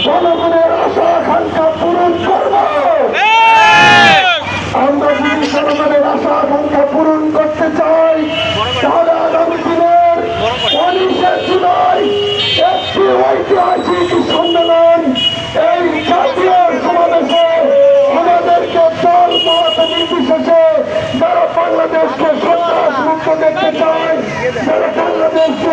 জনগণের পূরণ আমরা যদি পূরণ করতে চাই একটি ঐতিহাসিক এই জাতীয় সমাবেশে আমাদেরকে দল মত নির্বিশেষে যারা বাংলাদেশকে সন্ত্রাস মুক্ত দেখতে চায়, যারা বাংলাদেশকে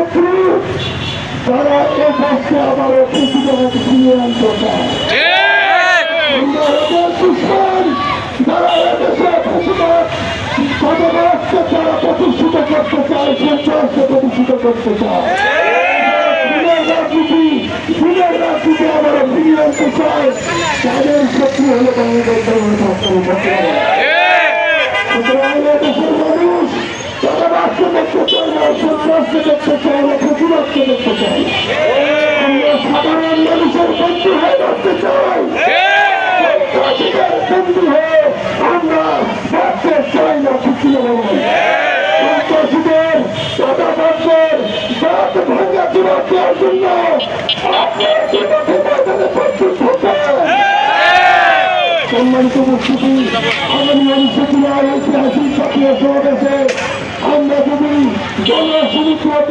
শত্রু যারা এ দেশকে আবারও প্রতিযোগিতা ফিরিয়ে আনতে চায় দুশ্মন যারা এদেশে জনগণকে তারা প্রতিষ্ঠিত করতে চায় সে প্রতিষ্ঠিত করতে চায় রাজনীতি দিনের রাজনীতি আবারও ফিরিয়ে আনতে চায় তাদের শত্রু হলো বাংলাদেশ না প্রতিবাদকে দেখতে আমরা সাধারণ মানুষের বন্ধু হয়ে বাঁচতে চাই বন্ধু হয়ে আমরা বাঁচতে চাই না হতে সম্মানিত উপস্থিতি উনিশে জুলাই ঐতিহাসিক জাতীয় সমাবেশে। আমরা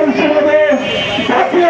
পৌঁছে দেবে